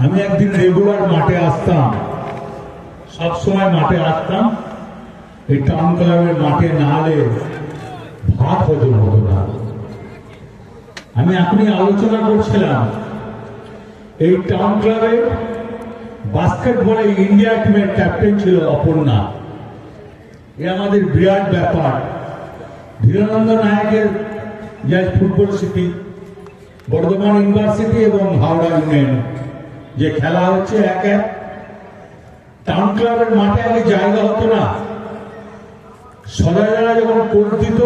আমি একদিন রেগুলার মাঠে আসতাম সবসময় মাঠে আসতাম, এই টাউন ক্লাবের মাঠে না হলে ভাত হজম হতো না। আমি এখনই আলোচনা করছিলাম, এই টাউন ক্লাবে বাস্কেটবলে ইন্ডিয়া টিমের ক্যাপ্টেন ছিল অপর্ণা। এ আমাদের বিরাট ব্যাপার। ধীরানন্দ নায়কের ফুটবল সিটি বর্ধমান ইউনিভার্সিটি এবং হাওড়া ইউনিয়ন যে খেলা হচ্ছে এক এক টাউন ক্লাবের মাঠে আগে জায়গা হতো না। সদয়রা যখন কোচ দিত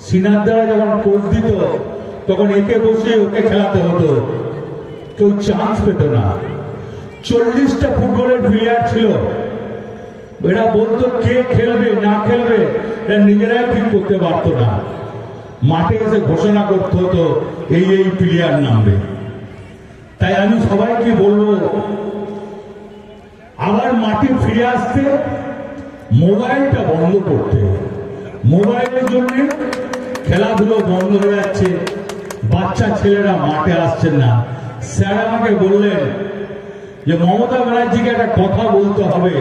সিনারদারা যখন কোচ দিত, তখন একে বসে ওকে খেলাতে হতো। কেউ চান্স পেত না। চল্লিশটা ফুটবলের প্লেয়ার ছিল। এরা বলতো, কে খেলবে, না খেলবে, এরা নিজেরাই ঠিক করতে পারতো না। মাঠে এসে ঘোষণা করতে হতো, এই এই প্লেয়ার নামবে। তাই আমি সবাইকে বলব, আবার মাটি ফিরে আসতে মোবাইলটা বন্ধ করতে। মোবাইলের জন্য খেলাধুলো বন্ধ হয়ে যাচ্ছে, বাচ্চা ছেলেরা মাঠে আসছেন না। স্যার আমাকে বললেন যে, মমতা ব্যানার্জিকে একটা কথা বলতে হবে।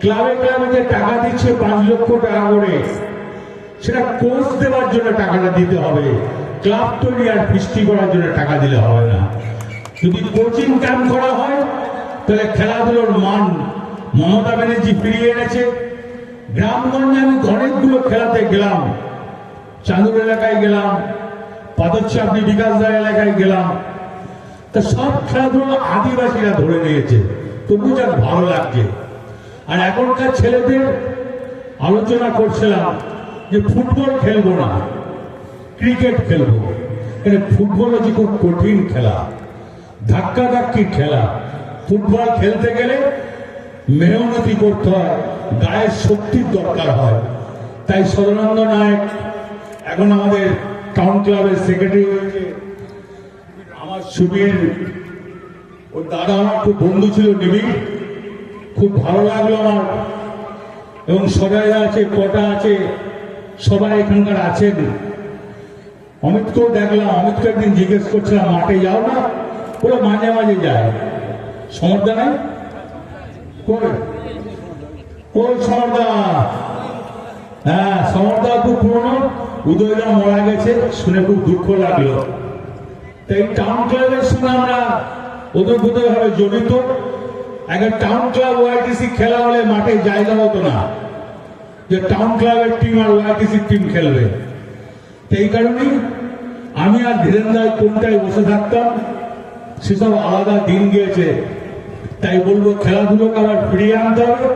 ক্লাবে ক্লাবে যে টাকা দিচ্ছে পাঁচ লক্ষ টাকা করে, সেটা কোর্স দেওয়ার জন্য টাকাটা দিতে হবে। ক্লাব তৈরি আর ফিস্টি করার জন্য টাকা দিলে হবে না। যদি কোচিং ক্যাম্প করা হয়, তাহলে খেলাধুলোর মান মমতা ব্যানার্জি ফিরিয়ে এনেছে। গ্রামগঞ্জে আমি অনেকগুলো খেলাতে গেলাম। চাঁদুর এলাকায় গেলাম পাদচাপড়ি বিকাশদার এলাকায় গেলাম। তা সব খেলাধুলো আদিবাসীরা ধরে নিয়েছে। তবু যাক ভালো লাগছে। আর এখনকার ছেলেদের আলোচনা করছিলাম যে ফুটবল খেলব না, ক্রিকেট খেলব। ফুটবল হচ্ছে খুব কঠিন খেলা। ধাক্কা ধাক্কি খেলা। ফুটবল খেলতে গেলে মেহনতি করতে হয়, গায়ের শক্তির দরকার হয়। তাই সদানন্দ নায়ক, এখন আমাদের টাউন ক্লাবের সেক্রেটারি হয়েছে। আমার সুবীর, ওর দাদা আমার খুব বন্ধু ছিল, নিবিড়। খুব ভালো লাগল আমার। এবং সবাই আছে, কটা আছে, সবাই এখানকার আছেন। অমিতকেও দেখলাম, অমিতকে একদিন জিজ্ঞেস করছিলাম, মাঠে যাও না? পুরো মাঝে মাঝে যায়। সমর্দা নাই? কই সমর্দা? হ্যাঁ সমর্দা খুব পুরনো। উদয়দা মারা গেছে, শুনে খুব দুঃখ লাগল। তাই টাউন ক্লাবের সঙ্গে আমরা ওতপ্রোতভাবে জড়িত। একটা টাউন ক্লাব ওয়াইটিসি খেলা হলে মাঠে জায়গা হতো না। যে টাউন ক্লাবের টিম আর ওয়াইটিসি টিম খেলবে। এই কারণেই আমি আর ধীরেন্দ্রায় কোনটায় বসে থাকতাম। সেসব আলাদা দিন গিয়েছে। তাই বলব খেলাধুলোকে আবার ফিরিয়ে আনতে হবে।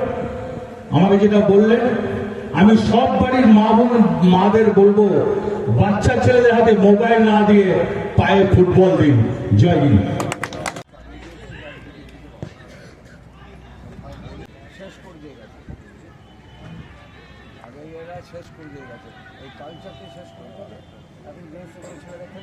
আমাকে যেটা বললেন, আমি সব বাড়ির মা বোন, মাদের বলব, বাচ্চা ছেলেদের হাতে মোবাইল না দিয়ে পায়ে ফুটবল দিন। জয় হিন্দ। শেষ করে দিয়ে গেছে। এই কালচারকে শেষ করে এখন